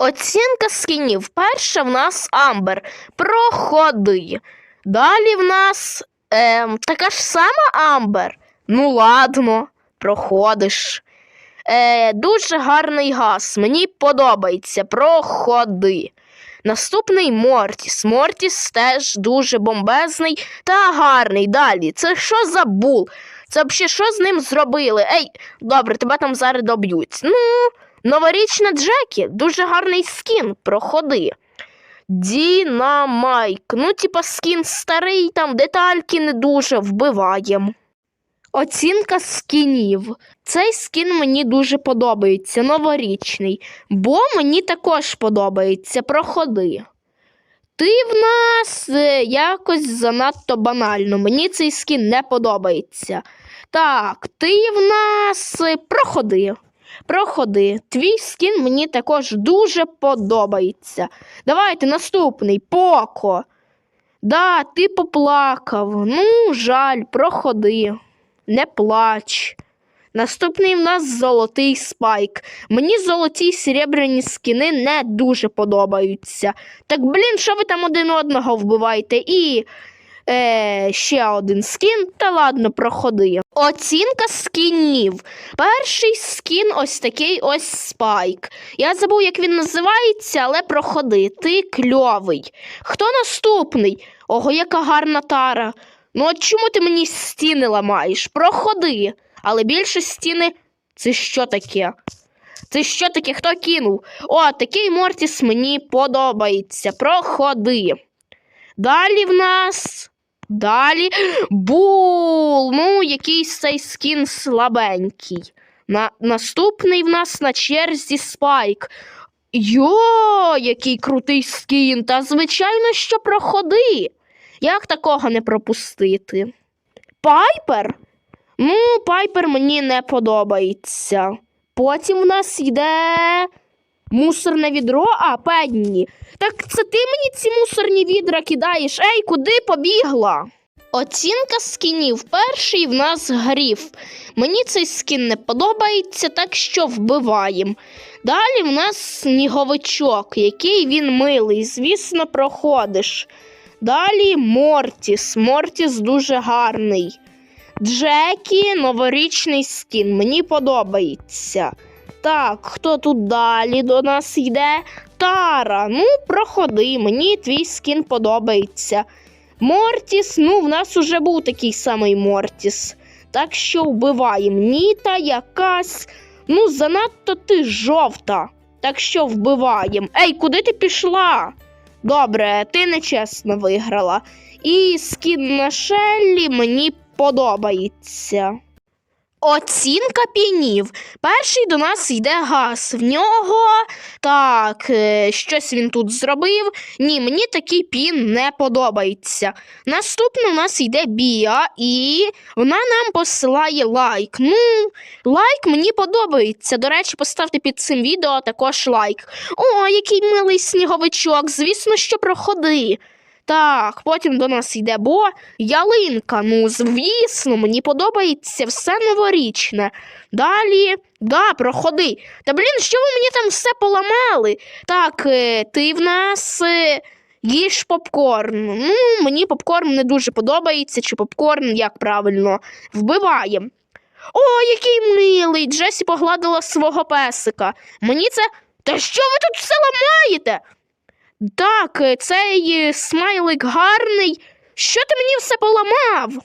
Оцінка скінів. Перша в нас Амбер. Проходи. Далі в нас ем, така ж сама Амбер. Ну ладно, проходиш. Е, дуже гарний газ. Мені подобається. Проходи. Наступний Мортіс. Мортіс теж дуже бомбезний та гарний. Далі. Це що за бул? Це взагалі що з ним зробили? Ей, добре, тебе там зараз доб'ють. Ну, новорічна Джекі, дуже гарний скін, проходи. Дінамайк. Ну, типа скін старий, там детальки не дуже вбиваєм. Оцінка скінів. Цей скін мені дуже подобається, новорічний, бо мені також подобається. Проходи. Ти в нас е, якось занадто банально. Мені цей скін не подобається. Так, ти в нас е, проходи. Проходи. Твій скін мені також дуже подобається. Давайте наступний Поко. Да, ти поплакав. Ну, жаль, проходи. Не плач. Наступний в нас золотий спайк. Мені золоті й серебряні скини не дуже подобаються. Так, блін, що ви там один одного вбиваєте? І е, ще один скін, та ладно, проходи. Оцінка скінів. Перший скін ось такий ось спайк. Я забув, як він називається, але проходи. Ти кльовий. Хто наступний? Ого, яка гарна тара. Ну от чому ти мені стіни ламаєш? Проходи. Але більше стіни це що таке? Це що таке? Хто кинув? О, такий Мортіс мені подобається. Проходи. Далі в нас. Далі. Бул. Ну, якийсь цей скін слабенький. На, наступний в нас на черзі спайк. Йо, який крутий скін. Та звичайно, що проходи. Як такого не пропустити? Пайпер? Ну, Пайпер мені не подобається. Потім в нас йде мусорне відро, а Пенні. Так це ти мені ці мусорні відра кидаєш? Ей, куди побігла? Оцінка скінів. Перший в нас гріф. Мені цей скін не подобається, так що вбиваємо. Далі в нас сніговичок, який він милий, звісно, проходиш. Далі Мортіс. Мортіс дуже гарний. Джекі новорічний скін. Мені подобається. Так, хто тут далі до нас йде? Тара. Ну, проходи, мені твій скін подобається. Мортіс, ну, в нас уже був такий самий Мортіс. Так що вбиваємо. Ніта якась. Ну, занадто ти жовта. Так що вбиваємо. Ей, куди ти пішла? Добре, ти нечесно виграла. І скін на Шеллі мені подобається. Оцінка пінів. Перший до нас йде газ. В нього так, е, щось він тут зробив. Ні, мені такий пін не подобається. Наступний у нас йде Біа, і вона нам посилає лайк. Ну, лайк мені подобається. До речі, поставте під цим відео також лайк. О, який милий сніговичок, звісно, що проходи. Так, потім до нас йде бо ялинка. Ну, звісно, мені подобається все новорічне. Далі, да, проходи. Та блін, що ви мені там все поламали? Так, е, ти в нас е, їж попкорн. Ну, мені попкорн не дуже подобається, чи попкорн, як правильно, вбиваємо. О, який милий! Джесі погладила свого песика. Мені це. Та що ви тут все ламаєте? Так, е, цей е, смайлик гарний. Що ти мені все поламав?